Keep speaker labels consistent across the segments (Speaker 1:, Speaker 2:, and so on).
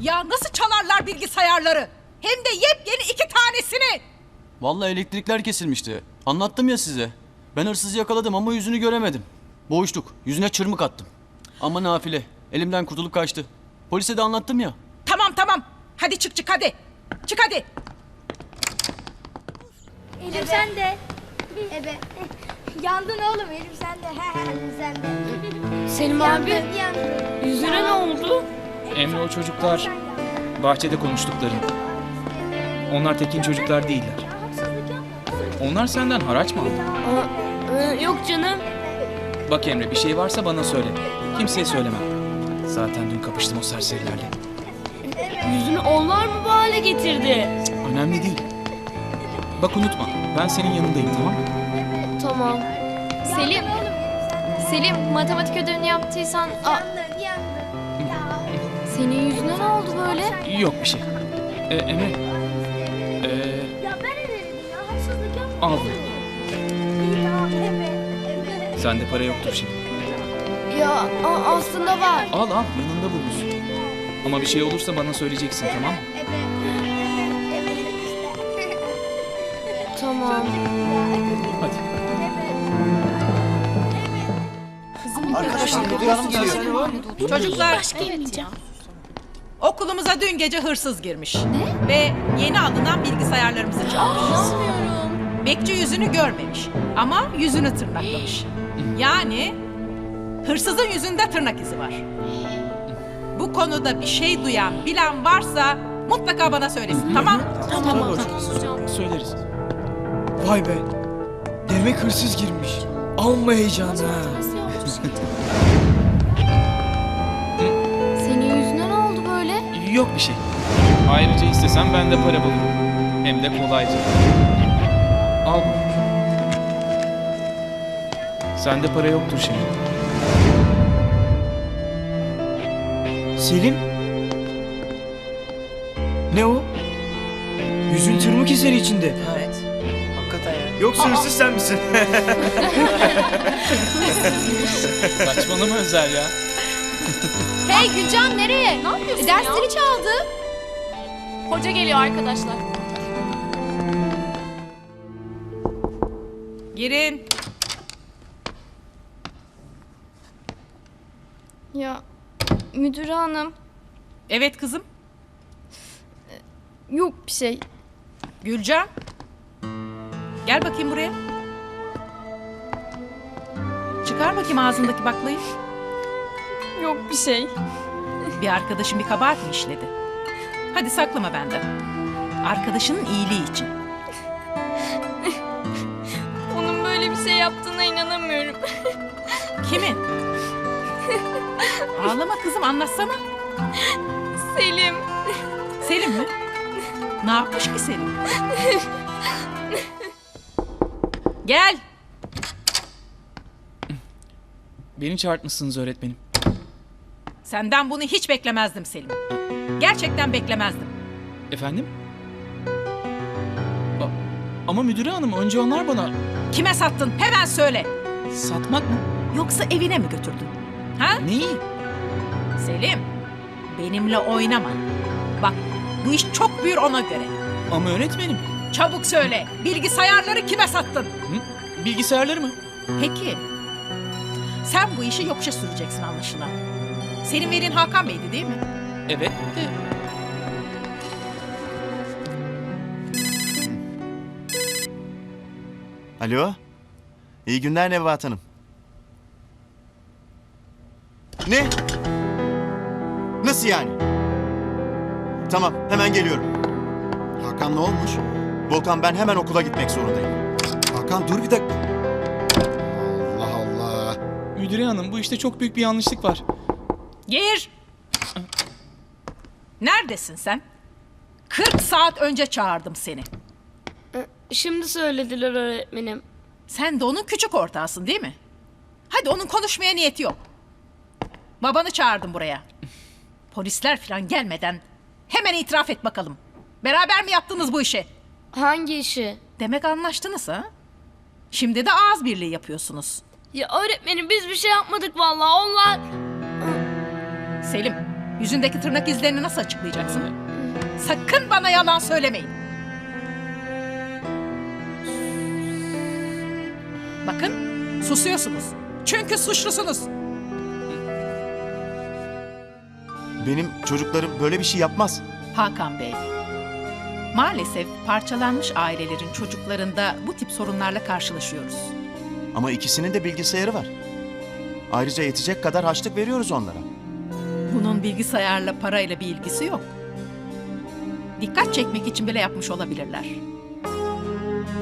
Speaker 1: Ya nasıl çalarlar bilgisayarları? Hem de yepyeni iki tanesini.
Speaker 2: Vallahi elektrikler kesilmişti. Anlattım ya size. Ben hırsızı yakaladım ama yüzünü göremedim. Boğuştuk. Yüzüne çırmık attım. Ama nafile. Elimden kurtulup kaçtı. Polise de anlattım ya.
Speaker 1: Tamam tamam. Hadi çık çık hadi. Çık hadi.
Speaker 3: Elif sen de. Evet. Yandın oğlum Elif sen de. He he de.
Speaker 4: Selim abi
Speaker 3: Yandın yandın.
Speaker 4: yüzüne ne oldu?
Speaker 5: Emre o çocuklar bahçede konuştukların. Onlar tekin çocuklar değiller. Onlar senden haraç mı aldı?
Speaker 4: Aa, e, yok canım.
Speaker 5: Bak Emre bir şey varsa bana söyle. Kimseye söylemem. Zaten dün kapıştım o serserilerle.
Speaker 4: Yüzünü onlar mı bu hale getirdi?
Speaker 5: Önemli değil. Bak unutma ben senin yanındayım tamam mı?
Speaker 6: Tamam. Selim, Selim matematik ödevini yaptıysan... Aa, ne oldu böyle?
Speaker 5: Yok bir şey. Ee, Emre. Ee,
Speaker 3: Ya ben ederim ya. Haksızlık yapma.
Speaker 5: al.
Speaker 3: Ya evet. Evet.
Speaker 5: Sende para yoktur şimdi.
Speaker 6: Ya a- aslında var.
Speaker 5: Al al yanında bulunsun. Ama bir şey olursa bana söyleyeceksin tamam mı?
Speaker 3: Evet. Evet işte.
Speaker 6: Tamam.
Speaker 5: Hadi.
Speaker 7: Arkadaşlar Hanım geliyor.
Speaker 1: Çocuklar okulumuza dün gece hırsız girmiş. Ve yeni alınan bilgisayarlarımızı çalmış. Bekçi yüzünü görmemiş ama yüzünü tırnaklamış. Yani hırsızın yüzünde tırnak izi var. Bu konuda bir şey duyan, bilen varsa mutlaka bana söylesin. Tamam?
Speaker 4: Tamam.
Speaker 5: Söyleriz.
Speaker 7: Vay be. Demek hırsız girmiş. Ha.
Speaker 6: Senin
Speaker 5: Yok bir şey. Ayrıca istesem ben de para bulurum. Hem de kolayca. Al. Sende para yoktur şimdi.
Speaker 7: Selim. Ne o? Yüzün tırmık izleri içinde.
Speaker 1: Evet.
Speaker 7: Hakikaten ya. Yoksa hırsız sen misin?
Speaker 5: Saçmalama Özel ya.
Speaker 6: Hey Gülcan nereye?
Speaker 4: Ne yapıyorsun
Speaker 6: Dersleri
Speaker 4: ya?
Speaker 6: çaldı.
Speaker 4: Hoca geliyor arkadaşlar.
Speaker 1: Girin.
Speaker 6: Ya müdür hanım
Speaker 1: Evet kızım.
Speaker 6: yok bir şey.
Speaker 1: Gülcan. Gel bakayım buraya. Çıkar bakayım ağzındaki baklayı.
Speaker 6: Yok bir şey.
Speaker 1: Bir arkadaşın bir kabahat mi işledi? Hadi saklama benden. Arkadaşının iyiliği için.
Speaker 6: Onun böyle bir şey yaptığına inanamıyorum.
Speaker 1: Kimin? Ağlama kızım anlatsana.
Speaker 6: Selim.
Speaker 1: Selim mi? Ne yapmış ki Selim? Gel.
Speaker 5: Beni çağırtmışsınız öğretmenim.
Speaker 1: Senden bunu hiç beklemezdim Selim. Gerçekten beklemezdim.
Speaker 5: Efendim? A- ama müdüre hanım önce onlar bana
Speaker 1: Kime sattın? Hemen söyle.
Speaker 5: satmak mı?
Speaker 1: Yoksa evine mi götürdün? Ha?
Speaker 5: Neyi?
Speaker 1: Selim, benimle oynama. Bak, bu iş çok büyür ona göre.
Speaker 5: Ama öğretmenim.
Speaker 1: Çabuk söyle, bilgisayarları kime sattın?
Speaker 5: Hı? Bilgisayarları mı?
Speaker 1: Peki, sen bu işi yokuşa süreceksin anlaşılan. Senin velin Hakan Bey'di değil mi?
Speaker 5: Evet. de-
Speaker 8: Alo. İyi günler Nebahat Hanım. Ne? Nasıl yani? Tamam, hemen geliyorum.
Speaker 9: Hakan ne olmuş?
Speaker 8: Volkan ben hemen okula gitmek zorundayım.
Speaker 9: Hakan dur bir dakika. Allah Allah.
Speaker 5: Müdüre hanım bu işte çok büyük bir yanlışlık var.
Speaker 1: Gir! Neredesin sen? 40 saat önce çağırdım seni.
Speaker 4: Şimdi söylediler öğretmenim.
Speaker 1: Sen de onun küçük ortağısın değil mi? Hadi onun konuşmaya niyeti yok. Babanı çağırdım buraya. Polisler falan gelmeden hemen itiraf et bakalım. Beraber mi yaptınız bu işi?
Speaker 4: Hangi işi?
Speaker 1: Demek anlaştınız ha? Şimdi de ağız birliği yapıyorsunuz.
Speaker 4: Ya öğretmenim biz bir şey yapmadık vallahi onlar.
Speaker 1: Selim, Yüzündeki tırnak izlerini nasıl açıklayacaksın? Sakın bana yalan söylemeyin. Bakın susuyorsunuz. Çünkü suçlusunuz.
Speaker 8: Benim çocuklarım böyle bir şey yapmaz.
Speaker 1: Hakan Bey. Maalesef parçalanmış ailelerin çocuklarında bu tip sorunlarla karşılaşıyoruz.
Speaker 8: Ama ikisinin de bilgisayarı var. Ayrıca yetecek kadar harçlık veriyoruz onlara.
Speaker 1: Bunun bilgisayarla parayla bir ilgisi yok. Dikkat çekmek için bile yapmış olabilirler.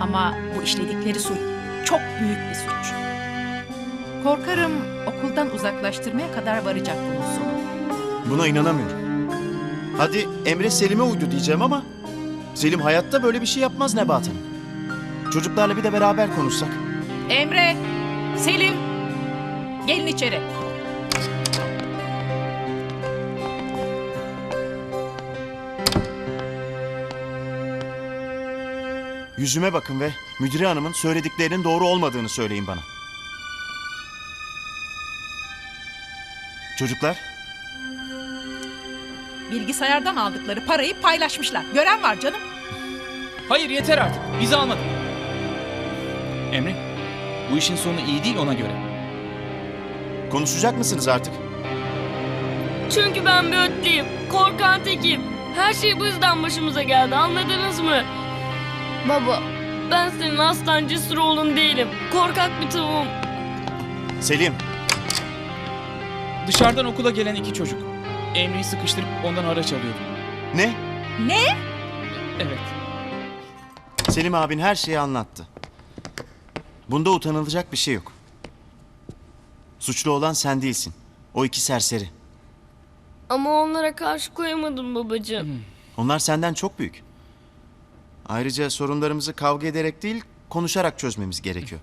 Speaker 1: Ama bu işledikleri suç çok büyük bir suç. Korkarım okuldan uzaklaştırmaya kadar varacak bunun sonu.
Speaker 8: Buna inanamıyorum. Hadi Emre Selim'e uydu diyeceğim ama... Selim hayatta böyle bir şey yapmaz Nebahat Hanım. Çocuklarla bir de beraber konuşsak.
Speaker 1: Emre, Selim, gelin içeri.
Speaker 8: Yüzüme bakın ve müdüre hanımın söylediklerinin doğru olmadığını söyleyin bana. Çocuklar,
Speaker 1: Bilgisayardan aldıkları parayı paylaşmışlar. Gören var canım.
Speaker 5: Hayır yeter artık. Bizi almadın. Emre, bu işin sonu iyi değil ona göre.
Speaker 8: konuşacak mısınız artık?
Speaker 4: Çünkü ben bir ötleyim. Korkan tekim. Her şey bu yüzden başımıza geldi anladınız mı? Baba ben senin aslan cesur oğlun değilim. Korkak bir tavuğum.
Speaker 8: Selim,
Speaker 5: Dışarıdan okula gelen iki çocuk. Emre'yi sıkıştırıp ondan haraç alıyordu.
Speaker 8: ne?
Speaker 1: Ne?
Speaker 5: Evet.
Speaker 8: Selim abin her şeyi anlattı. Bunda utanılacak bir şey yok. Suçlu olan sen değilsin. O iki serseri.
Speaker 4: Ama onlara karşı koyamadım babacığım.
Speaker 8: Onlar senden çok büyük. Ayrıca sorunlarımızı kavga ederek değil, konuşarak çözmemiz gerekiyor.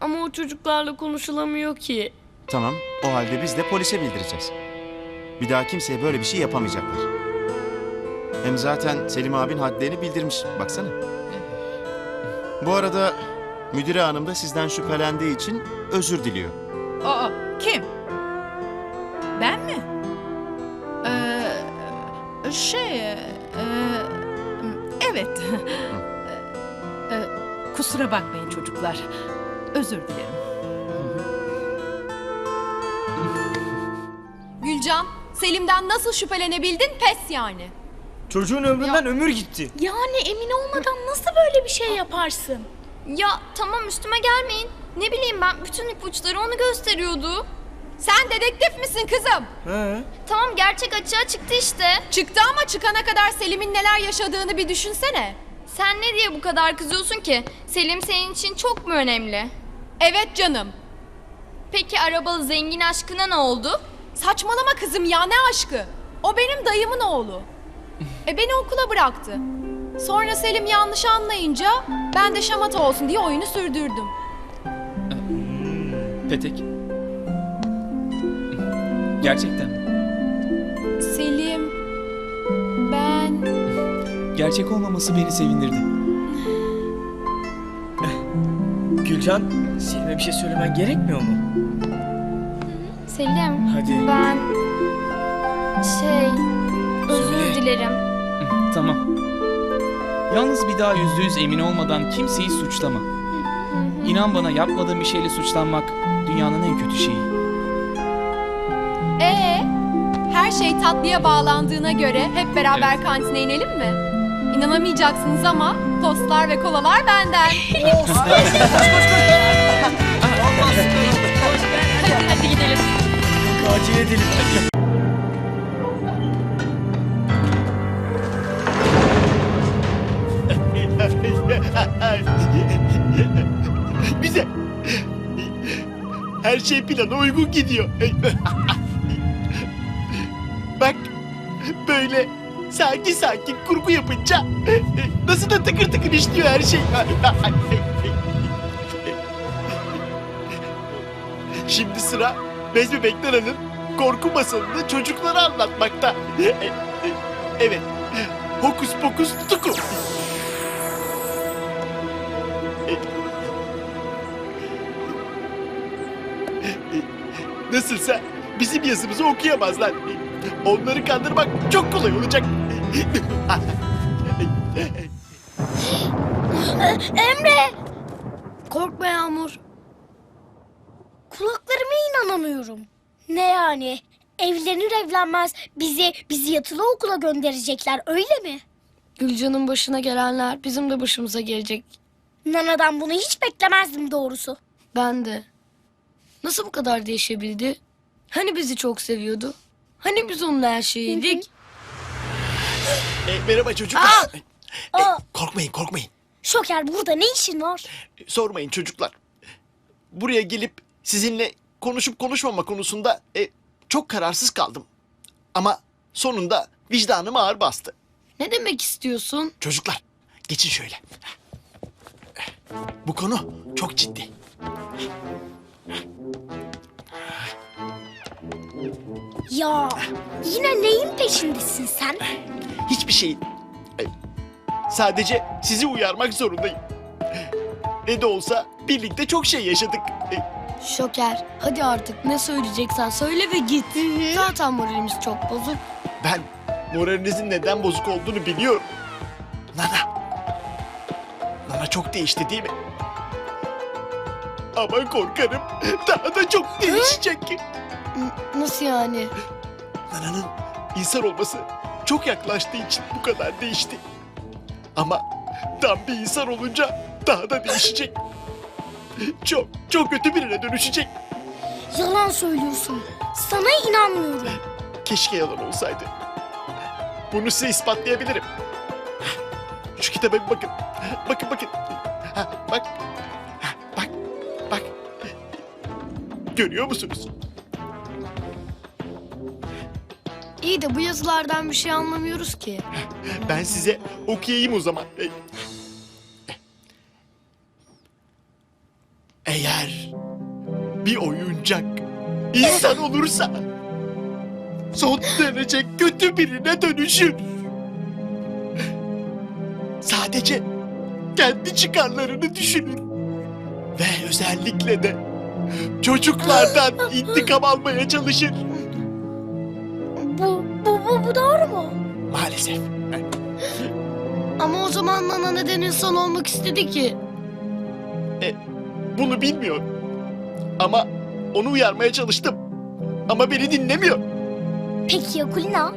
Speaker 4: Ama o çocuklarla konuşulamıyor ki.
Speaker 8: Tamam, o halde biz de polise bildireceğiz. Bir daha kimseye böyle bir şey yapamayacaklar. Hem zaten Selim abin hadlerini bildirmiş, baksana. Bu arada müdüre hanım da sizden şüphelendiği için özür diliyor.
Speaker 1: Aa, kim? Ben mi? Ee, şey, evet. Ee, kusura bakmayın çocuklar. Özür dilerim.
Speaker 10: Gülcan, Selim'den nasıl şüphelenebildin pes yani.
Speaker 7: Çocuğun ömründen ömür gitti.
Speaker 3: Yani emin olmadan nasıl böyle bir şey yaparsın?
Speaker 6: Ya tamam üstüme gelmeyin. Ne bileyim ben bütün ipuçları onu gösteriyordu.
Speaker 10: Sen dedektif misin kızım?
Speaker 7: He.
Speaker 6: Tamam gerçek açığa çıktı işte.
Speaker 10: Çıktı ama çıkana kadar Selim'in neler yaşadığını bir düşünsene.
Speaker 6: Sen ne diye bu kadar kızıyorsun ki? Selim senin için çok mu önemli?
Speaker 10: Evet canım.
Speaker 6: Peki arabalı zengin aşkına ne oldu?
Speaker 10: Saçmalama kızım ya ne aşkı? O benim dayımın oğlu. E beni okula bıraktı. Sonra Selim yanlış anlayınca ben de şamata olsun diye oyunu sürdürdüm.
Speaker 5: Petek. Gerçekten mi?
Speaker 10: Selim, ben...
Speaker 5: Gerçek olmaması beni sevindirdi.
Speaker 7: Gülcan, Selim'e bir şey söylemen gerekmiyor mu?
Speaker 6: Selim
Speaker 7: Hadi.
Speaker 6: ben şey özür
Speaker 7: Söyle.
Speaker 6: dilerim.
Speaker 5: Tamam. Yalnız bir daha yüzde yüz emin olmadan kimseyi suçlama. İnan bana yapmadığın bir şeyle suçlanmak dünyanın en kötü şeyi.
Speaker 10: Ee, her şey tatlıya bağlandığına göre hep beraber kantine inelim mi? İnanamayacaksınız ama tostlar ve kolalar benden.
Speaker 4: Hadi hadi gidelim.
Speaker 7: Acele edelim.
Speaker 11: Güzel. Her şey plana uygun gidiyor. Böyle sakin sakin kurgu yapınca nasıl da tıkır tıkır işliyor her şey. Şimdi sıra Bezmi Bektaran'ın korku masalını çocuklara anlatmakta. Evet. Hokus pokus tutukum. Nasılsa bizim yazımızı okuyamazlar. Onları kandırmak çok kolay olacak.
Speaker 3: Emre! Korkma Yağmur. Kulaklarıma inanamıyorum. Ne yani? Evlenir evlenmez bizi bizi yatılı okula gönderecekler öyle mi?
Speaker 4: Gülcan'ın başına gelenler bizim de başımıza gelecek.
Speaker 3: Nana'dan bunu hiç beklemezdim doğrusu.
Speaker 4: Ben de. Nasıl bu kadar değişebildi? Hani bizi çok seviyordu? Hani biz onun her şeyiydik?
Speaker 11: E, merhaba çocuklar. E,
Speaker 3: Aa,
Speaker 11: korkmayın korkmayın.
Speaker 3: Şoker burada ne işin var?
Speaker 11: E, Sormayın çocuklar. Buraya gelip sizinle konuşup konuşmama konusunda e, çok kararsız kaldım. Ama sonunda vicdanım ağır bastı.
Speaker 4: Ne demek istiyorsun?
Speaker 11: Çocuklar geçin şöyle. Bu konu çok ciddi.
Speaker 3: Ya yine neyin peşindesin sen?
Speaker 11: Hiçbir şeyin. Sadece sizi uyarmak zorundayım. Ne de olsa birlikte çok şey yaşadık.
Speaker 4: Şoker, hadi artık ne söyleyeceksen söyle ve git. Zaten moralimiz çok bozuk.
Speaker 11: Ben moralinizin neden bozuk olduğunu biliyorum. Nana. Nana çok değişti değil mi? Ama korkarım daha da çok değişecek.
Speaker 4: Nasıl yani?
Speaker 11: Nana'nın insan olması çok yaklaştığı için bu kadar değişti. Ama tam bir insan olunca daha da değişecek. Çok, çok kötü birine dönüşecek.
Speaker 3: Yalan söylüyorsun. Sana inanmıyorum.
Speaker 11: Keşke yalan olsaydı. Bunu size ispatlayabilirim. Şu kitaba bir bakın. Bakın bakın. Ha, bak. Ha, bak. Bak. Görüyor musunuz?
Speaker 4: İyi de bu yazılardan bir şey anlamıyoruz ki.
Speaker 11: Ben size okuyayım o zaman. Eğer bir oyuncak insan olursa son derece kötü birine dönüşür. Sadece kendi çıkarlarını düşünür. Ve özellikle de çocuklardan intikam almaya çalışır. Maalesef.
Speaker 4: Ama o zaman Nana neden insan olmak istedi ki?
Speaker 11: Bunu bilmiyorum. Ama onu uyarmaya çalıştım. Ama beni dinlemiyor.
Speaker 3: Peki ya Kulina?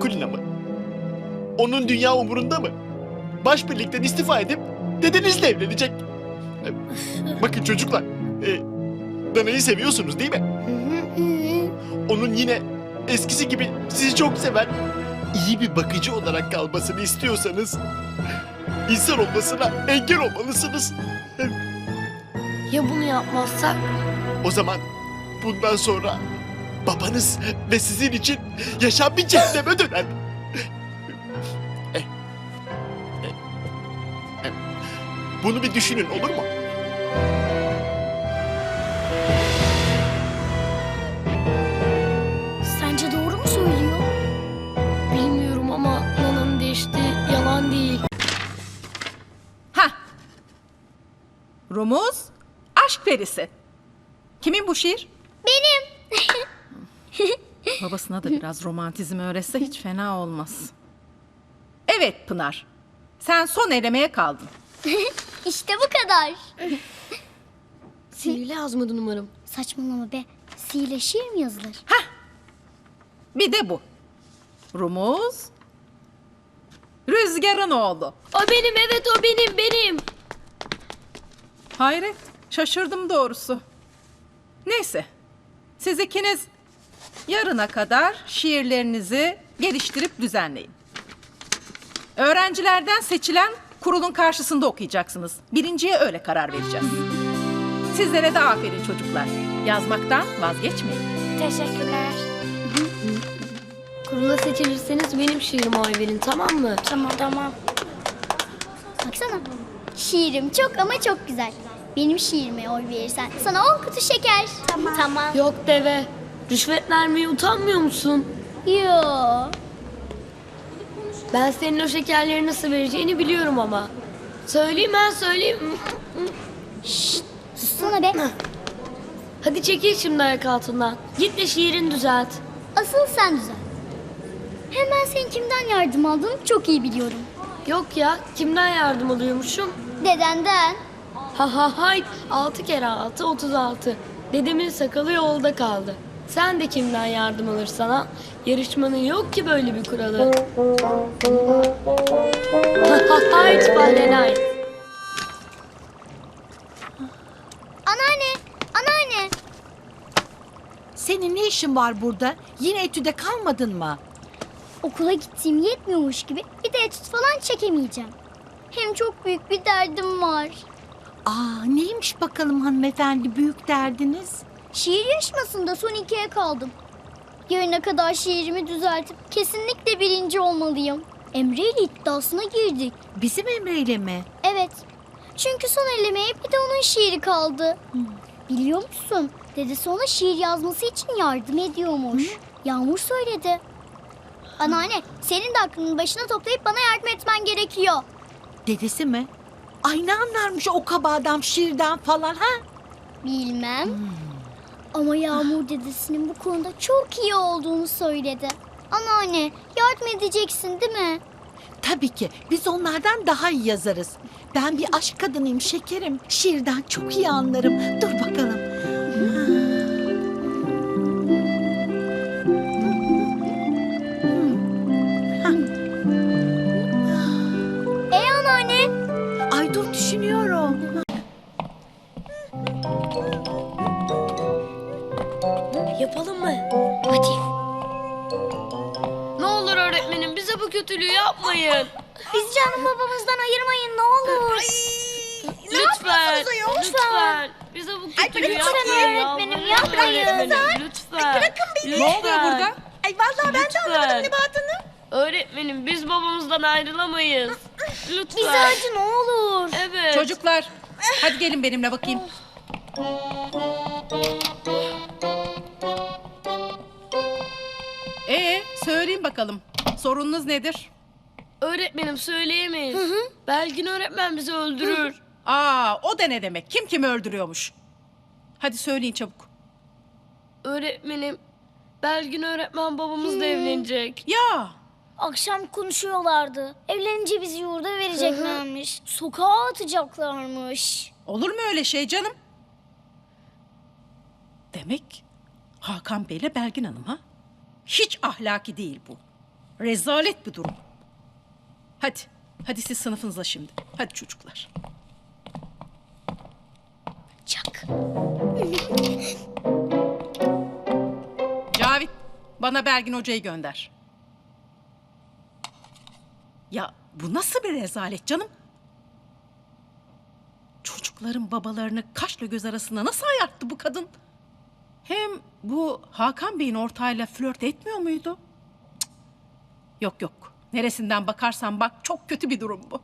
Speaker 11: Kulina mı? Onun dünya umurunda mı? Baş birlikten istifa edip dedenizle evlenecek. E, Bakın çocuklar, e, Dana'yı seviyorsunuz değil mi? Onun yine eskisi gibi sizi çok seven, iyi bir bakıcı olarak kalmasını istiyorsanız insan olmasına engel olmalısınız.
Speaker 4: Ya bunu yapmazsak?
Speaker 11: O zaman bundan sonra babanız ve sizin için yaşam bir cehenneme döner. Eh, eh, eh. Bunu bir düşünün olur mu?
Speaker 1: Rumuz, aşk perisi. Kimin bu şiir?
Speaker 3: Benim.
Speaker 1: Babasına da biraz romantizm öğretse hiç fena olmaz. Evet Pınar. Sen son elemeye kaldın.
Speaker 3: İşte bu kadar.
Speaker 4: Sihirli yazmadı numaram.
Speaker 3: Saçmalama be. Sihirle şiir mi yazılır?
Speaker 1: Bir de bu. Rumuz. Rüzgarın oğlu.
Speaker 4: O benim evet o benim benim.
Speaker 1: Hayret. Şaşırdım doğrusu. Neyse. Siz ikiniz yarına kadar şiirlerinizi geliştirip düzenleyin. Öğrencilerden seçilen kurulun karşısında okuyacaksınız. Birinciye öyle karar vereceğiz. Sizlere de aferin çocuklar. Yazmaktan vazgeçmeyin.
Speaker 3: Teşekkürler.
Speaker 4: Kurula seçilirseniz benim şiirime oy verin tamam mı?
Speaker 3: Tamam tamam. Baksana. Şiirim çok ama çok güzel. Benim şiirime oy verirsen sana on kutu şeker. Tamam. Tamam.
Speaker 4: Yok deve. Rüşvet vermeye utanmıyor musun?
Speaker 3: Yo.
Speaker 4: Ben senin o şekerleri nasıl vereceğini biliyorum ama. Söyleyeyim ben söyleyeyim.
Speaker 3: Sussana be.
Speaker 4: Hadi çekil şimdi ayak altından. Git de şiirini düzelt.
Speaker 3: Asıl sen düzen. Hem ben senin kimden yardım aldığını çok iyi biliyorum.
Speaker 4: Yok ya kimden yardım alıyormuşum?
Speaker 3: Dedenden.
Speaker 4: Ha ha hay 6 kere 6 36. Dedemin sakalı yolda kaldı. Sen de kimden yardım alırsan al. Yarışmanın yok ki böyle bir kuralı. Ha ha hay Fahrenheit.
Speaker 3: Anneanne, anneanne.
Speaker 1: Senin ne işin var burada? Yine etüde kalmadın mı?
Speaker 3: Okula gittiğim yetmiyormuş gibi etüt falan çekemeyeceğim. Hem çok büyük bir derdim var.
Speaker 1: Aa neymiş bakalım hanımefendi büyük derdiniz?
Speaker 3: Şiir yarışmasında son ikiye kaldım. Yarına kadar şiirimi düzeltip kesinlikle birinci olmalıyım. Emre ile iddiasına girdik.
Speaker 1: Bizim Emre'yle mi?
Speaker 3: Evet. Çünkü son elemeye bir de onun şiiri kaldı. Biliyor musun? Dedesi ona şiir yazması için yardım ediyormuş. Yağmur söyledi. Anneanne, senin de aklının başına toplayıp bana yardım etmen gerekiyor.
Speaker 1: Dedesi mi? Ay ne anlarmış o kaba adam şiirden falan ha?
Speaker 3: Bilmem. Ama Yağmur dedesinin bu konuda çok iyi olduğunu söyledi. Anneanne, yardım edeceksin değil mi?
Speaker 1: Tabii ki biz onlardan daha iyi yazarız. Ben bir aşk kadınıyım şekerim. Şiirden çok iyi anlarım. Dur bakalım.
Speaker 4: Yapalım mı?
Speaker 3: hadi.
Speaker 4: Ne olur öğretmenim bize bu kötülüğü yapmayın.
Speaker 3: Bizi canım babamızdan ayırmayın ne olur.
Speaker 4: Lütfen. Lütfen. Bize bu kötülüğü
Speaker 3: lütfen
Speaker 4: yapmayın.
Speaker 3: öğretmenim, yapmayın.
Speaker 4: öğretmenim, Lütfen. bırakın beni. Ne oluyor burada?
Speaker 1: Ay vallahi
Speaker 4: ben de anlamadım Nebahat'ını. Öğretmenim biz babamızdan ayrılamayız. Lütfen.
Speaker 3: Bizi acı ne olur.
Speaker 4: Evet.
Speaker 1: Çocuklar hadi gelin benimle bakayım. Söyleyin bakalım. Sorununuz nedir?
Speaker 4: Öğretmenim söyleyemeyiz. Belgin öğretmen bizi öldürür.
Speaker 1: Aa o da ne demek? Kim kimi öldürüyormuş? Hadi söyleyin çabuk.
Speaker 4: Öğretmenim Belgin öğretmen babamızla evlenecek.
Speaker 1: Ya
Speaker 3: Akşam konuşuyorlardı. Evlenince bizi yurda vereceklermiş. Sokağa atacaklarmış.
Speaker 1: olur mu öyle şey canım? Demek Hakan Bey'le Belgin Hanım ha? Hiç ahlaki değil bu. Rezalet bir durum. Hadi, hadi siz sınıfınıza şimdi. Hadi çocuklar.
Speaker 3: Çak.
Speaker 1: Cavit, bana Belgin Hoca'yı gönder. Ya bu nasıl bir rezalet canım? Çocukların babalarını kaşla göz arasında nasıl ayarttı bu kadın? Hem bu Hakan Bey'in ortağıyla flört etmiyor muydu? Cık. Yok yok. Neresinden bakarsan bak çok kötü bir durum bu.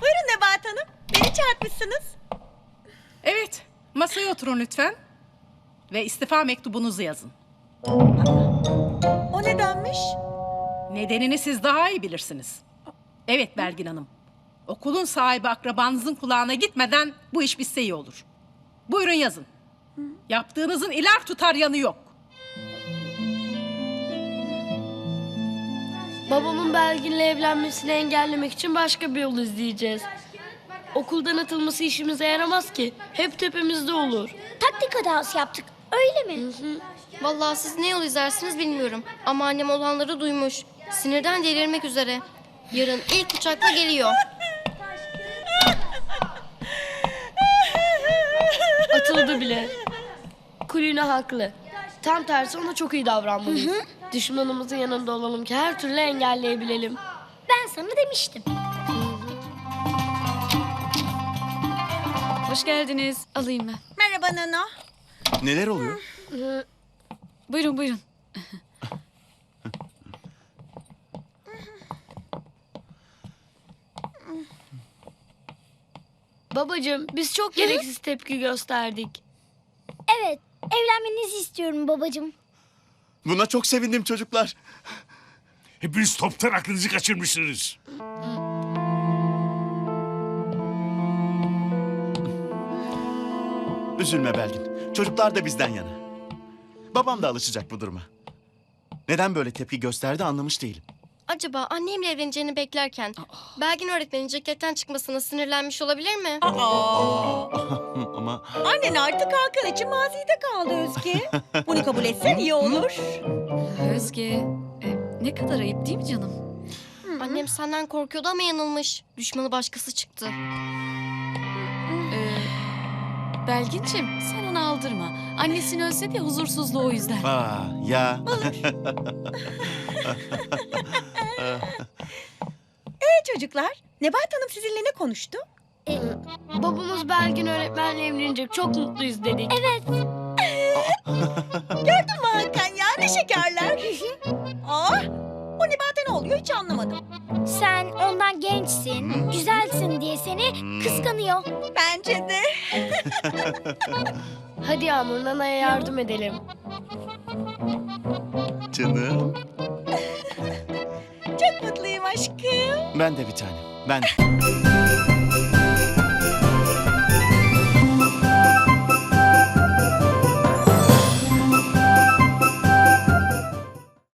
Speaker 12: Buyurun Nebahat Hanım. Beni çağırtmışsınız.
Speaker 1: Evet, masaya oturun lütfen. Ve istifa mektubunuzu yazın.
Speaker 12: O nedenmiş?
Speaker 1: Nedenini siz daha iyi bilirsiniz. Evet Belgin Hanım. Okulun sahibi akrabanızın kulağına gitmeden bu iş bitse iyi olur. Buyurun yazın. Yaptığınızın iler tutar yanı yok.
Speaker 4: Babamın Belgin'le evlenmesini engellemek için başka bir yol izleyeceğiz. Okuldan atılması işimize yaramaz ki. Hep tepemizde olur.
Speaker 3: Taktik hatası yaptık. Öyle mi?
Speaker 6: Vallahi siz ne yol izlersiniz bilmiyorum. Ama annem olanları duymuş. Sinirden delirmek üzere. Yarın ilk uçakla geliyor.
Speaker 4: Atıldı bile. Kulina haklı. Tam tersi ona çok iyi davranmalıyız. Düşmanımızın yanında olalım ki her türlü engelleyebilelim.
Speaker 3: Ben sana demiştim.
Speaker 10: Hoş geldiniz. Alayım ben.
Speaker 12: Merhaba Nana.
Speaker 8: Neler oluyor?
Speaker 10: Buyurun buyurun.
Speaker 4: Babacığım biz çok gereksiz tepki gösterdik.
Speaker 3: Evet, evlenmenizi istiyorum babacığım.
Speaker 11: Buna çok sevindim çocuklar.
Speaker 9: Hepiniz toptan aklınızı kaçırmışsınız.
Speaker 8: Üzülme Belgin. Çocuklar da bizden yana. Babam da alışacak bu duruma. Neden böyle tepki gösterdi anlamış değilim.
Speaker 9: Acaba annemle evleneceğini beklerken Belgin öğretmenin ceketten çıkmasına sinirlenmiş olabilir mi?
Speaker 12: Aa,
Speaker 8: Ama
Speaker 12: annen artık Hakan için mazide kaldı Özge. Bunu kabul etsen iyi olur.
Speaker 13: Özge, e, ne kadar ayıp değil mi canım?
Speaker 9: Annem senden korkuyordu ama yanılmış. Düşmanı başkası çıktı.
Speaker 13: Ee, Belgin'cim sen onu aldırma. Annesini özledi ya huzursuzluğu o yüzden.
Speaker 8: aa, ya
Speaker 12: E çocuklar, Nebahat Hanım sizinle ne konuştu?
Speaker 4: Babamız Belgin öğretmenle evlenecek. Çok mutluyuz dedik.
Speaker 12: Gördün mü Hakan ya ne şekerler. Aa, o Nebahat'a ne oluyor hiç anlamadım.
Speaker 14: Sen ondan gençsin, güzelsin diye seni kıskanıyor.
Speaker 12: Bence de.
Speaker 4: Hadi Yağmur Nana'ya yardım edelim.
Speaker 8: canım.
Speaker 12: Çok mutluyum aşkım.
Speaker 8: Ben de bir tanem. Ben.